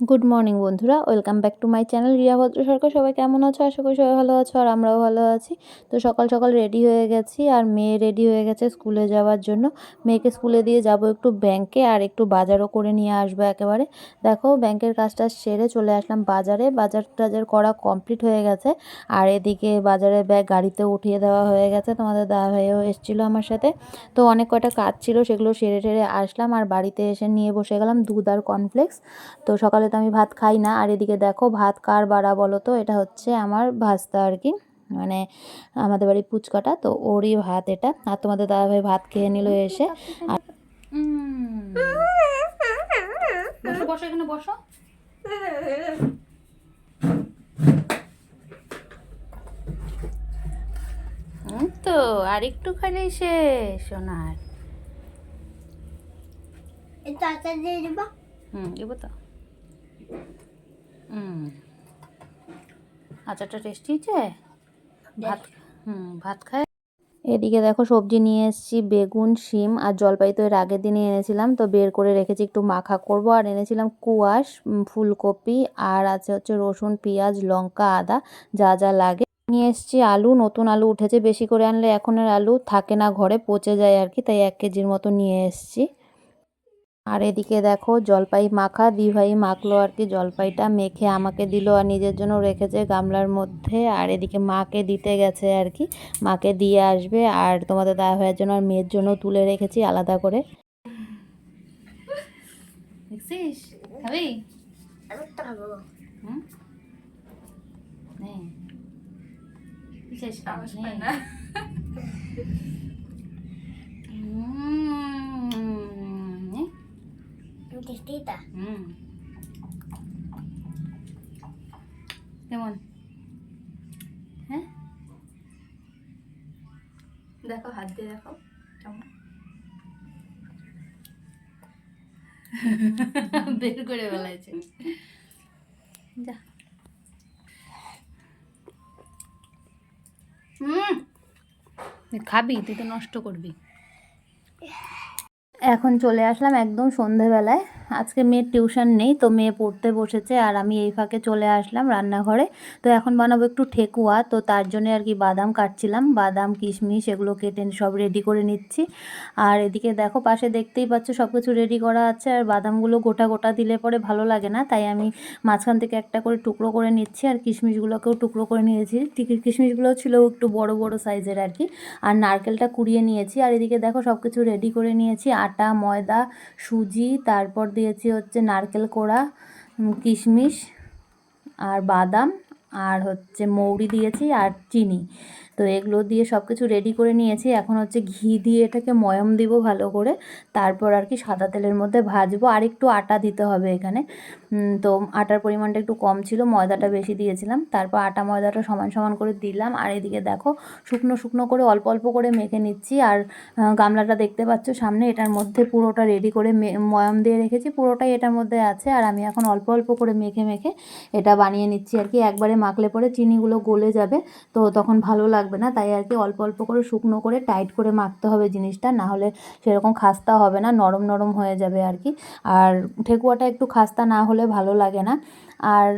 Good morning বন্ধুরা। Welcome back to my channel Riya Bhadra Sarkar সবাই কেমন আছো? আশা করি সবাই ভালো আছো আর আমরাও ভালো আছি। তো সকাল সকাল রেডি হয়ে গেছি আর মেয়ে রেডি হয়ে গেছে স্কুলে যাওয়ার জন্য। মেয়েকে স্কুলে দিয়ে যাব একটু ব্যাংকে আর একটু বাজারও করে নিয়ে আসব একেবারে। দেখো ব্যাংকের কাজটা সেরে চলে আসলাম বাজারে। বাজার টাজার করা কমপ্লিট হয়ে গেছে। আর এদিকে বাজারের ব্যাগ গাড়িতে উঠিয়ে দেওয়া হয়ে গেছে। তোমাদের দাদা ভাইও এসেছিল আমার সাথে। তো অনেক কটা কাজ ছিল, সেগুলো সেরে টেরে আসলাম। আর বাড়িতে এসে নিয়ে বসে গেলাম দুধ আর কর্নফ্লেক্স তো সকালে তো আমি ভাত খাই না। আর এদিকে দেখো ভাত কার বাড়া বলো তো? এটা হচ্ছে আমার ভাস্তা আর কি। মানে আমাদের বাড়ির পুচকাটা তো ওরই ভাত এটা। আর তোমাদের দাদাভাই ভাত খেয়ে নিল এসে। আর বসো বসো এখানে বসো। তো আর একটু খালি শেষ সোনার। আচার দিয়ে দিব। হুম দেবো তো। হুম। আচারটা টেস্টি হয়েছে? ভাত হুম ভাত খায়? এদিকে দেখো সবজি নিয়ে এসেছি বেগুন শিম আর জলপাই তো এর আগের দিনে এনেছিলাম তো বের করে রেখেছি একটু মাখা করব। আর এনেছিলাম কুয়াশ ফুলকপি আর আছে হচ্ছে রসুন পেঁয়াজ লঙ্কা আদা যা যা লাগে। নিয়ে এসেছি আলু নতুন আলু উঠেছে বেশি করে আনলে এখনের আলু থাকে না ঘরে পচে যায় আর কি তাই এক কেজির মতো নিয়ে এসেছি। আর এদিকে দেখো জলপাই মাখা দিভাই মাখলো আর কি। জলপাইটা মেখে আমাকে দিল আর নিজের জন্য রেখেছে গামলার মধ্যে। আর এদিকে মাকে দিতে গেছে আর কি। মাকে দিয়ে আসবে আর তোমাদের দাদা ভাইয়ের জন্য আর মেয়ের জন্য তুলে রেখেছি আলাদা করে। দেখছিস? খাবি? শেষ নে উম, নে। টেস্টি তা হুম কেমন হ্যাঁ দেখো হাত দিয়ে দেখো। কেমন? বের করে বেলাইছে যা। হুম খাবি তুই তো নষ্ট করবি। এখন চলে আসলাম একদম সন্ধেবেলায়। আজকে মেয়ের টিউশন নেই, তো মেয়ে পড়তে বসেছে আর আমি এই ফাঁকে চলে আসলাম রান্নাঘরে। তো এখন বানাবো একটু ঠেকুয়া, তো তার জন্য আর কি বাদাম কাটছিলাম। বাদাম, কিশমিশ এগুলো কেটে সব রেডি করে নিচ্ছি। আর এদিকে দেখো পাশে দেখতেই পাচ্ছ সব কিছু রেডি করা আছে আর বাদামগুলো গোটা গোটা দিলে পরে ভালো লাগে না, তাই আমি মাঝখান থেকে একটা করে টুকরো করে নিচ্ছি আর কিশমিশগুলোকেও টুকরো করে নিয়েছি। কিশমিশগুলো ছিল একটু বড় বড় সাইজের আর কি। আর নারকেলটা কুড়িয়ে নিয়েছি। আর এদিকে দেখো সব কিছু রেডি করে নিয়েছি, আটা, ময়দা, সুজি, তারপর দিয়েছি হচ্ছে নারকেল কোড়া কিশমিশ আর বাদাম আর হচ্ছে মৌরি দিয়েছি আর চিনি। তো এগুলো দিয়ে সব কিছু রেডি করে নিয়েছি। এখন হচ্ছে ঘি দিয়ে এটাকে ময়ম দিব ভালো করে। তারপর আর কি সাদা তেলের মধ্যে ভাজবো। আর একটু আটা দিতে হবে এখানে। তো আটার পরিমাণটা একটু কম ছিল, ময়দাটা বেশি দিয়েছিলাম। তারপর আটা ময়দাটা সমান সমান করে দিলাম। আর এদিকে দেখো, শুকনো শুকনো করে অল্প অল্প করে মেখে নিচ্ছি। আর গামলাটা দেখতে পাচ্ছ সামনে, এটার মধ্যে পুরোটা রেডি করে ময়াম দিয়ে রেখেছি। পুরোটাই এটার মধ্যে আছে। আর আমি এখন অল্প অল্প করে মেখে মেখে এটা বানিয়ে নিচ্ছি আর কি। একবারে মাখলে পরে চিনিগুলো গলে যাবে। তো তখন ভালো লাগবে না। তাই আর কি অল্প অল্প করে শুকনো করে টাইট করে মাখতে হবে জিনিসটা, না হলে সেরকম খাস্তা হবে না, নরম নরম হয়ে যাবে আর কি আর ঠেকুয়াটা একটু খাস্তা না হলে ভালো লাগে না। আর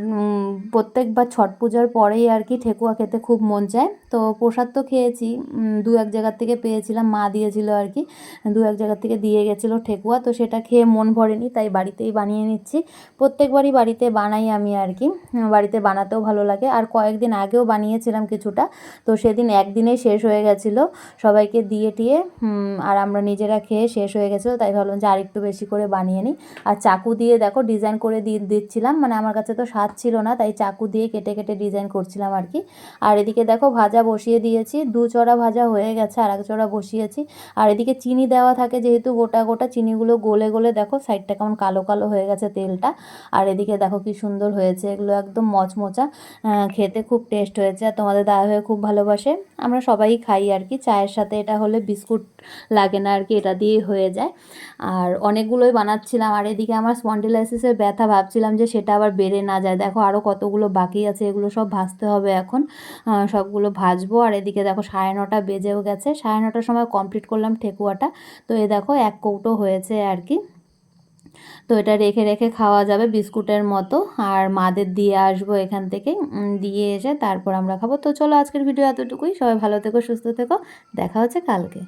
প্রত্যেকবার ছট পূজার পরেই আর কি ঠেকুয়া খেতে খুব মন চায়। তো প্রসাদ তো খেয়েছি দু এক জায়গার থেকে পেয়েছিলাম, মা দিয়েছিল আর কি দু এক জায়গার থেকে দিয়ে গেছিল ঠেকুয়া, তো সেটা খেয়ে মন ভরেনি, তাই বাড়িতেই বানিয়ে নিচ্ছি। প্রত্যেকবারই বাড়িতে বানাই আমি আর কি বাড়িতে বানাতেও ভালো লাগে। আর কয়েকদিন আগেও বানিয়েছিলাম কিছুটা, তো সেদিন একদিনেই শেষ হয়ে গেছিল। সবাইকে দিয়ে টিয়ে আর আমরা নিজেরা খেয়ে শেষ হয়ে গেছিল, তাই ভাবলাম যে আর একটু বেশি করে বানিয়ে নিই। আর চাকু দিয়ে দেখো ডিজাইন করে দিয়ে দিচ্ছিলাম মানে আমার কাছে তো স্বাদ ছিল না, তাই চাকু দিয়ে কেটে কেটে ডিজাইন করছিলাম আর কি। আর এদিকে দেখো ভাজা বসিয়ে দিয়েছি, দু চড়া ভাজা হয়ে গেছে আর এক চড়া বসিয়েছি। আর এদিকে চিনি দেওয়া থাকে যেহেতু গোটা গোটা চিনিগুলো গলে গলে দেখো সাইডটা কেমন কালো কালো হয়ে গেছে তেলটা। আর এদিকে দেখো কি সুন্দর হয়েছে, এগুলো একদম মচমচা খেতে খুব টেস্ট হয়েছে। আর তোমাদের দাদা হয়ে খুব ভালোবাসে। আমরা সবাই খাই আর কি। চায়ের সাথে এটা হলে বিস্কুট লাগে না আর কি, এটা দিয়েই হয়ে যায়। আর অনেকগুলোই বানাচ্ছিলাম, আর এদিকে আমার স্পন্ডিলাইসিসের ব্যথা ভাবছিলাম যে সেটা আবার বেড়ে না যায়। দেখো আরও কতগুলো বাকি আছে, এগুলো সব ভাজতে হবে এখন। সবগুলো ভাজবো, আর এদিকে দেখো সাড়ে নটা বেজেও গেছে। সাড়ে নটার সময় কমপ্লিট করলাম ঠেকুয়াটা। তো এ দেখো এক কৌটো হয়েছে আর কি। তো এটা রেখে রেখে খাওয়া যাবে বিস্কুটের মতো। আর মাদের দিয়ে আসব এখান থেকে। দিয়ে এসে তারপর আমরা খাব। তো চলো আজকের ভিডিও এতটুকুই। সবাই ভালো থেকো, সুস্থ থেকো। দেখা হচ্ছে কালকে।